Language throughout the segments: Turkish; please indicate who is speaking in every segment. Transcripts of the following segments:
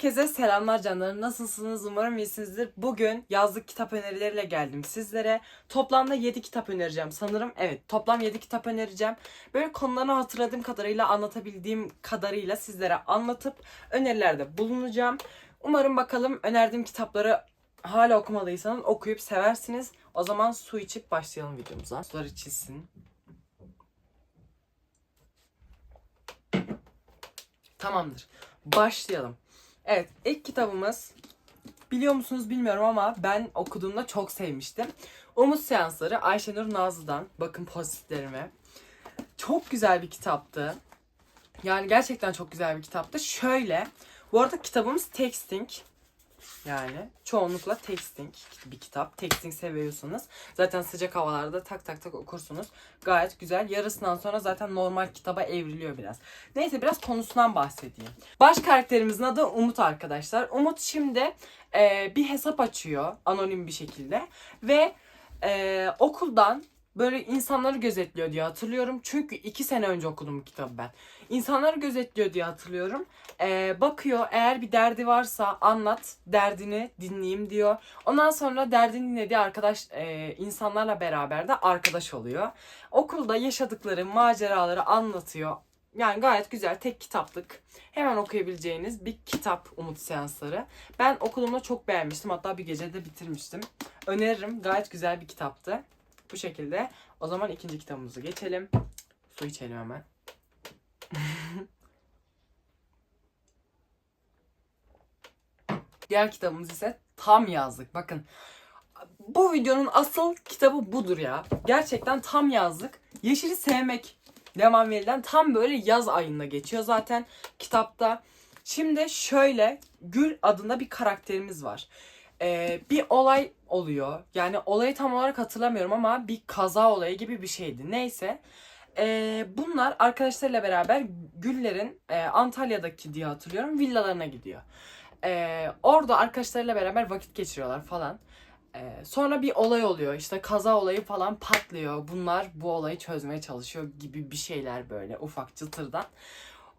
Speaker 1: Herkese selamlar canlarım. Nasılsınız? Umarım iyisinizdir. Bugün yazlık kitap önerileriyle geldim sizlere. Toplamda 7 kitap önereceğim sanırım. Evet toplam 7 kitap önereceğim. Böyle konularını hatırladığım kadarıyla anlatabildiğim kadarıyla sizlere anlatıp önerilerde bulunacağım. Umarım bakalım önerdiğim kitapları hala okumadıysanız okuyup seversiniz. O zaman su içip başlayalım videomuza. Sular içilsin. Tamamdır. Başlayalım. Evet, ilk kitabımız biliyor musunuz bilmiyorum ama ben okuduğumda çok sevmiştim. Umut Seansları Ayşenur Nazlı'dan. Bakın postitlerime. Çok güzel bir kitaptı. Yani gerçekten çok güzel bir kitaptı. Şöyle, bu arada kitabımız texting. Yani çoğunlukla texting bir kitap. Texting seviyorsanız zaten sıcak havalarda tak tak tak okursunuz. Gayet güzel. Yarısından sonra zaten normal kitaba evriliyor biraz. Neyse biraz konusundan bahsedeyim. Baş karakterimizin adı Umut arkadaşlar. Umut şimdi e, bir hesap açıyor anonim bir şekilde ve e, okuldan böyle insanları gözetliyor diye hatırlıyorum. Çünkü iki sene önce okudum bu kitabı ben. İnsanları gözetliyor diye hatırlıyorum. Ee, bakıyor eğer bir derdi varsa anlat derdini dinleyeyim diyor. Ondan sonra derdini dinlediği arkadaş e, insanlarla beraber de arkadaş oluyor. Okulda yaşadıkları maceraları anlatıyor. Yani gayet güzel tek kitaplık. Hemen okuyabileceğiniz bir kitap Umut Seansları. Ben okuduğumda çok beğenmiştim. Hatta bir gecede bitirmiştim. Öneririm. Gayet güzel bir kitaptı. Bu şekilde. O zaman ikinci kitabımızı geçelim. Su içelim hemen. Diğer kitabımız ise tam yazlık. Bakın bu videonun asıl kitabı budur ya. Gerçekten tam yazlık. Yeşili sevmek devam verilen tam böyle yaz ayında geçiyor zaten kitapta. Şimdi şöyle Gül adında bir karakterimiz var. Ee, bir olay oluyor. Yani olayı tam olarak hatırlamıyorum ama bir kaza olayı gibi bir şeydi. Neyse. Ee, bunlar arkadaşlarıyla beraber Güller'in e, Antalya'daki diye hatırlıyorum villalarına gidiyor. Ee, orada arkadaşlarıyla beraber vakit geçiriyorlar falan. Ee, sonra bir olay oluyor. İşte kaza olayı falan patlıyor. Bunlar bu olayı çözmeye çalışıyor gibi bir şeyler böyle ufak çıtırdan.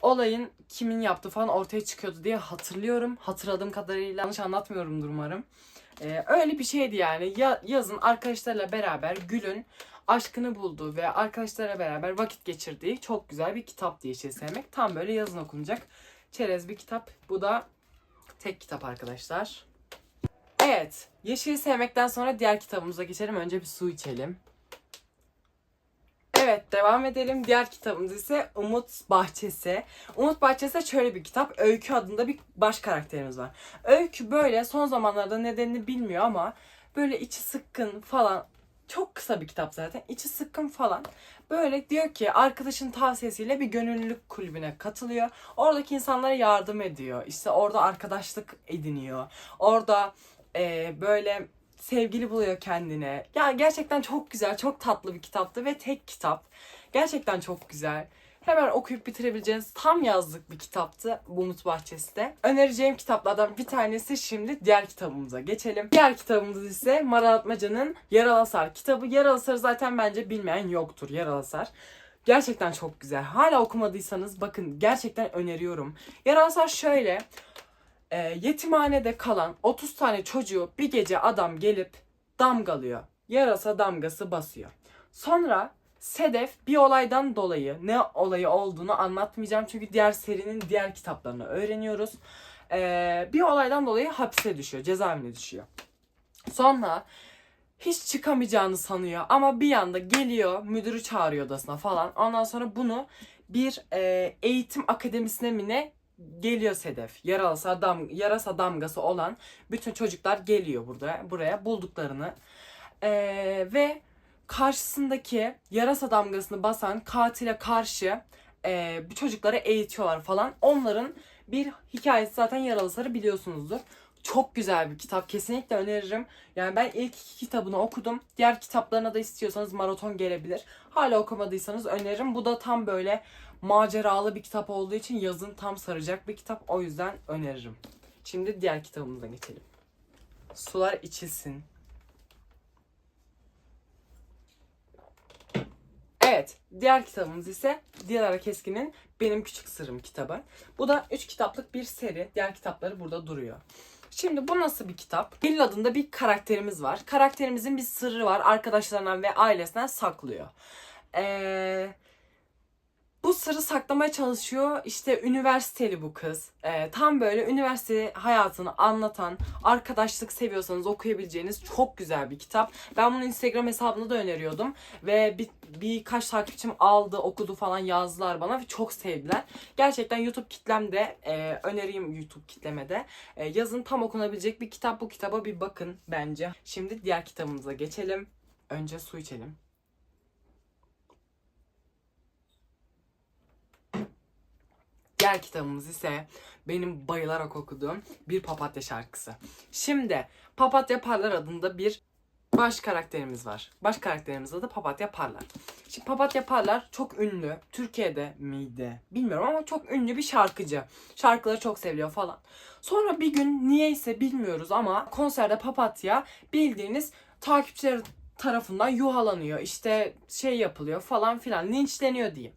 Speaker 1: Olayın kimin yaptığı falan ortaya çıkıyordu diye hatırlıyorum. Hatırladığım kadarıyla yanlış anlatmıyorumdur umarım. Ee, öyle bir şeydi yani. Ya, yazın arkadaşlarıyla beraber Gül'ün aşkını bulduğu ve arkadaşlarıyla beraber vakit geçirdiği çok güzel bir kitap diye şey sevmek. Tam böyle yazın okunacak çerez bir kitap. Bu da tek kitap arkadaşlar. Evet. Yeşili sevmekten sonra diğer kitabımıza geçelim. Önce bir su içelim. Evet devam edelim. Diğer kitabımız ise Umut Bahçesi. Umut Bahçesi şöyle bir kitap. Öykü adında bir baş karakterimiz var. Öykü böyle son zamanlarda nedenini bilmiyor ama böyle içi sıkkın falan. Çok kısa bir kitap zaten. İçi sıkkın falan. Böyle diyor ki arkadaşın tavsiyesiyle bir gönüllülük kulübüne katılıyor. Oradaki insanlara yardım ediyor. İşte orada arkadaşlık ediniyor. Orada e, böyle sevgili buluyor kendine. Yani gerçekten çok güzel, çok tatlı bir kitaptı ve tek kitap. Gerçekten çok güzel. Hemen okuyup bitirebileceğiniz tam yazlık bir kitaptı bu Umut Bahçesi de. Önereceğim kitaplardan bir tanesi şimdi diğer kitabımıza geçelim. Diğer kitabımız ise Maral Atmaca'nın Yaralı Hasar kitabı. Yaralı Hasar'ı zaten bence bilmeyen yoktur Yaralı Hasar. Gerçekten çok güzel. Hala okumadıysanız bakın gerçekten öneriyorum. Yaralı Hasar şöyle e, yetimhanede kalan 30 tane çocuğu bir gece adam gelip damgalıyor. Yarasa damgası basıyor. Sonra Sedef bir olaydan dolayı ne olayı olduğunu anlatmayacağım çünkü diğer serinin diğer kitaplarını öğreniyoruz. E, bir olaydan dolayı hapse düşüyor, cezaevine düşüyor. Sonra hiç çıkamayacağını sanıyor ama bir anda geliyor müdürü çağırıyor odasına falan. Ondan sonra bunu bir e, eğitim akademisine mi ne geliyor Sedef. Yarasa, dam, yarasa damgası olan bütün çocuklar geliyor burada buraya bulduklarını. Ee, ve karşısındaki yarasa damgasını basan katile karşı e, bu çocuklara eğitiyorlar falan. Onların bir hikayesi zaten Yaralı Sarı biliyorsunuzdur. Çok güzel bir kitap. Kesinlikle öneririm. Yani ben ilk iki kitabını okudum. Diğer kitaplarına da istiyorsanız maraton gelebilir. Hala okumadıysanız öneririm. Bu da tam böyle maceralı bir kitap olduğu için yazın tam saracak bir kitap. O yüzden öneririm. Şimdi diğer kitabımıza geçelim. Sular içilsin. Evet, diğer kitabımız ise Dilara Keskin'in Benim Küçük Sırrım kitabı. Bu da 3 kitaplık bir seri. Diğer kitapları burada duruyor. Şimdi bu nasıl bir kitap? Gül adında bir karakterimiz var. Karakterimizin bir sırrı var. Arkadaşlarından ve ailesinden saklıyor. Eee bu sırrı saklamaya çalışıyor. İşte üniversiteli bu kız. Ee, tam böyle üniversite hayatını anlatan, arkadaşlık seviyorsanız okuyabileceğiniz çok güzel bir kitap. Ben bunu Instagram hesabında da öneriyordum. Ve bir, birkaç takipçim aldı, okudu falan yazdılar bana ve çok sevdiler. Gerçekten YouTube kitlemde, e, öneriyim YouTube kitlemede. E, yazın tam okunabilecek bir kitap. Bu kitaba bir bakın bence. Şimdi diğer kitabımıza geçelim. Önce su içelim. Diğer kitabımız ise benim bayılarak okuduğum bir papatya şarkısı. Şimdi Papatya Parlar adında bir baş karakterimiz var. Baş karakterimiz adı Papatya Parlar. Şimdi Papatya Parlar çok ünlü. Türkiye'de miydi bilmiyorum ama çok ünlü bir şarkıcı. Şarkıları çok seviliyor falan. Sonra bir gün niyeyse bilmiyoruz ama konserde Papatya bildiğiniz takipçileri tarafından yuhalanıyor. İşte şey yapılıyor falan filan linçleniyor diyeyim.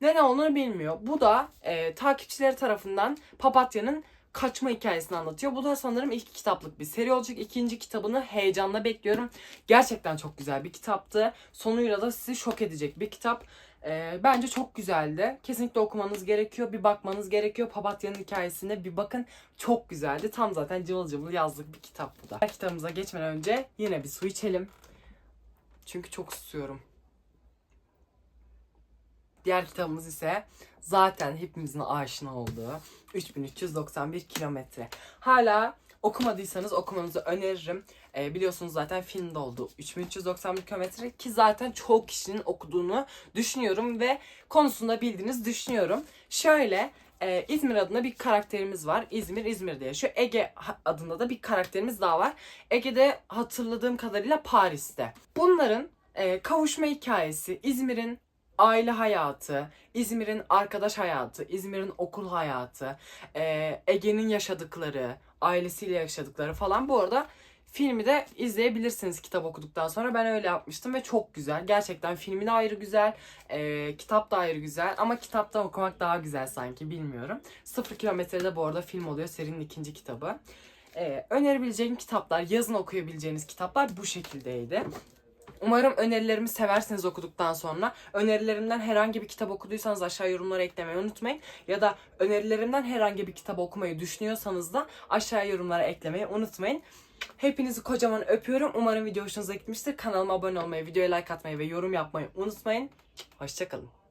Speaker 1: Ne ne olduğunu bilmiyor. Bu da e, takipçileri tarafından Papatya'nın kaçma hikayesini anlatıyor. Bu da sanırım ilk kitaplık bir seri olacak. İkinci kitabını heyecanla bekliyorum. Gerçekten çok güzel bir kitaptı. Sonuyla da sizi şok edecek bir kitap. E, bence çok güzeldi. Kesinlikle okumanız gerekiyor. Bir bakmanız gerekiyor. Papatya'nın hikayesine bir bakın. Çok güzeldi. Tam zaten cıvıl cıvıl yazlık bir kitap bu da. Kitabımıza geçmeden önce yine bir su içelim. Çünkü çok susuyorum. Diğer kitabımız ise zaten hepimizin aşina olduğu 3391 kilometre. Hala okumadıysanız okumanızı öneririm. Ee, biliyorsunuz zaten filmde oldu 3391 kilometre ki zaten çoğu kişinin okuduğunu düşünüyorum ve konusunda bildiğiniz düşünüyorum. Şöyle e, İzmir adında bir karakterimiz var. İzmir İzmir'de yaşıyor. Ege adında da bir karakterimiz daha var. Ege'de hatırladığım kadarıyla Paris'te. Bunların e, kavuşma hikayesi, İzmir'in aile hayatı, İzmir'in arkadaş hayatı, İzmir'in okul hayatı, Ege'nin yaşadıkları, ailesiyle yaşadıkları falan. Bu arada filmi de izleyebilirsiniz kitap okuduktan sonra. Ben öyle yapmıştım ve çok güzel. Gerçekten filmi de ayrı güzel, kitap da ayrı güzel ama kitaptan okumak daha güzel sanki bilmiyorum. Sıfır kilometrede bu arada film oluyor serinin ikinci kitabı. E, önerebileceğim kitaplar, yazın okuyabileceğiniz kitaplar bu şekildeydi. Umarım önerilerimi seversiniz okuduktan sonra. Önerilerimden herhangi bir kitap okuduysanız aşağı yorumlara eklemeyi unutmayın. Ya da önerilerimden herhangi bir kitap okumayı düşünüyorsanız da aşağı yorumlara eklemeyi unutmayın. Hepinizi kocaman öpüyorum. Umarım video hoşunuza gitmiştir. Kanalıma abone olmayı, videoya like atmayı ve yorum yapmayı unutmayın. Hoşçakalın.